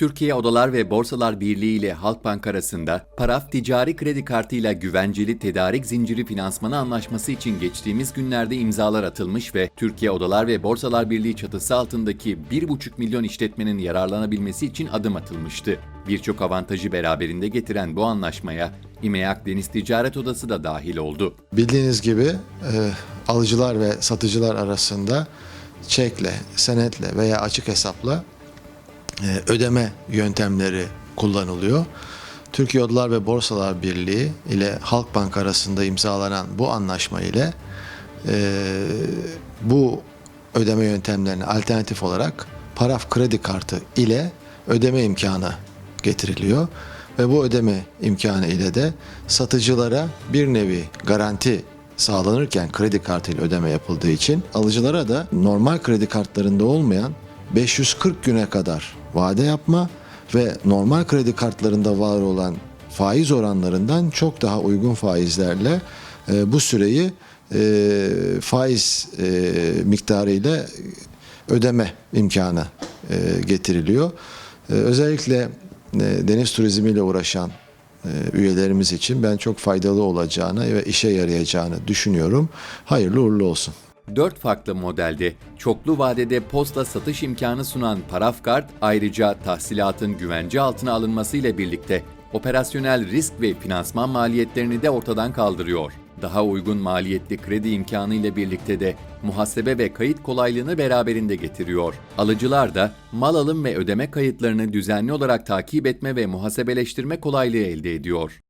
Türkiye Odalar ve Borsalar Birliği ile Halkbank arasında paraf ticari kredi kartıyla güvenceli tedarik zinciri finansmanı anlaşması için geçtiğimiz günlerde imzalar atılmış ve Türkiye Odalar ve Borsalar Birliği çatısı altındaki 1,5 milyon işletmenin yararlanabilmesi için adım atılmıştı. Birçok avantajı beraberinde getiren bu anlaşmaya İMEAK Deniz Ticaret Odası da dahil oldu. Bildiğiniz gibi e, alıcılar ve satıcılar arasında çekle, senetle veya açık hesapla ödeme yöntemleri kullanılıyor. Türkiye Odalar ve Borsalar Birliği ile Halkbank arasında imzalanan bu anlaşma ile e, bu ödeme yöntemlerine alternatif olarak paraf kredi kartı ile ödeme imkanı getiriliyor ve bu ödeme imkanı ile de satıcılara bir nevi garanti sağlanırken kredi kartıyla ödeme yapıldığı için alıcılara da normal kredi kartlarında olmayan 540 güne kadar vade yapma ve normal kredi kartlarında var olan faiz oranlarından çok daha uygun faizlerle e, bu süreyi e, faiz e, miktarıyla ödeme imkanı e, getiriliyor. E, özellikle e, deniz turizmiyle uğraşan e, üyelerimiz için ben çok faydalı olacağını ve işe yarayacağını düşünüyorum. Hayırlı uğurlu olsun. 4 farklı modelde çoklu vadede posta satış imkanı sunan Parafkart ayrıca tahsilatın güvence altına alınması ile birlikte operasyonel risk ve finansman maliyetlerini de ortadan kaldırıyor. Daha uygun maliyetli kredi imkanı ile birlikte de muhasebe ve kayıt kolaylığını beraberinde getiriyor. Alıcılar da mal alım ve ödeme kayıtlarını düzenli olarak takip etme ve muhasebeleştirme kolaylığı elde ediyor.